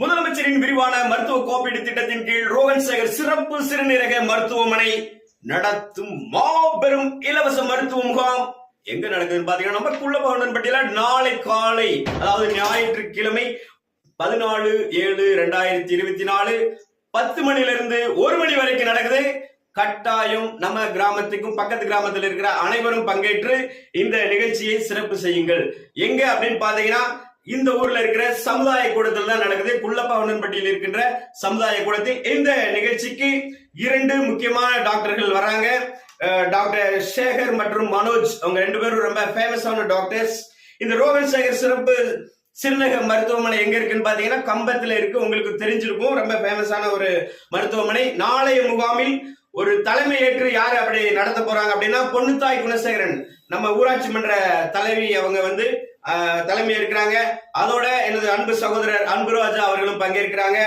முதலமைச்சரின் விரிவான மருத்துவ காப்பீடு திட்டத்தின் கீழ் ரோகன் சேகர் சிறப்பு சிறுநீரக மருத்துவமனை நடத்தும் மாபெரும் இலவச மருத்துவ முகாம். எங்க நடக்குதுன்னு பாத்தீங்கன்னா நம்ம குள்ளபவனன்பட்டியில நாளை காலை அதாவது ஞாயிற்றுக்கிழமை பதினாலு ஏழு ரெண்டாயிரத்தி இருபத்தி நாலு பத்து மணில இருந்து ஒரு மணி வரைக்கும் நடக்குது. கட்டாயம் நம்ம கிராமத்துக்கும் பக்கத்து கிராமத்தில் இருக்கிற அனைவரும் பங்கேற்று இந்த நிகழ்ச்சியை சிறப்பு செய்யுங்கள். எங்க அப்படின்னு பாத்தீங்கன்னா இந்த ஊர்ல இருக்கிற சமுதாய கூடத்தில் தான் நடக்குது. குள்ளப்பாவனன்பட்டியில் இருக்கின்ற சமுதாய கூடத்தில் இந்த நிகழ்ச்சிக்கு இரண்டு முக்கியமான டாக்டர்கள் வராங்க. டாக்டர் சேகர் மற்றும் மனோஜ். அவங்க ரெண்டு பேரும் ரொம்ப ஃபேமஸான டாக்டர்ஸ் இந்த ரோகன் சேகர் சிறப்பு சிறுநக மருத்துவமனை எங்க இருக்குன்னு பாத்தீங்கன்னா கம்பத்துல இருக்கு. உங்களுக்கு தெரிஞ்சிருக்கும். ரொம்ப ஃபேமஸான ஒரு மருத்துவமனை. நாளைய முகாமில் ஒரு தலைமை ஏற்று யார் அப்படி நடத்த போறாங்க அப்படின்னா பொன்னுத்தாய் குணசேகரன் நம்ம ஊராட்சி மன்ற தலைவி அவங்க வந்து ஆஹ், தலைமை இருக்கிறாங்க அதோட எனது அன்பு சகோதரர் அன்பு ராஜா அவர்களும் பங்கேற்கிறாங்க.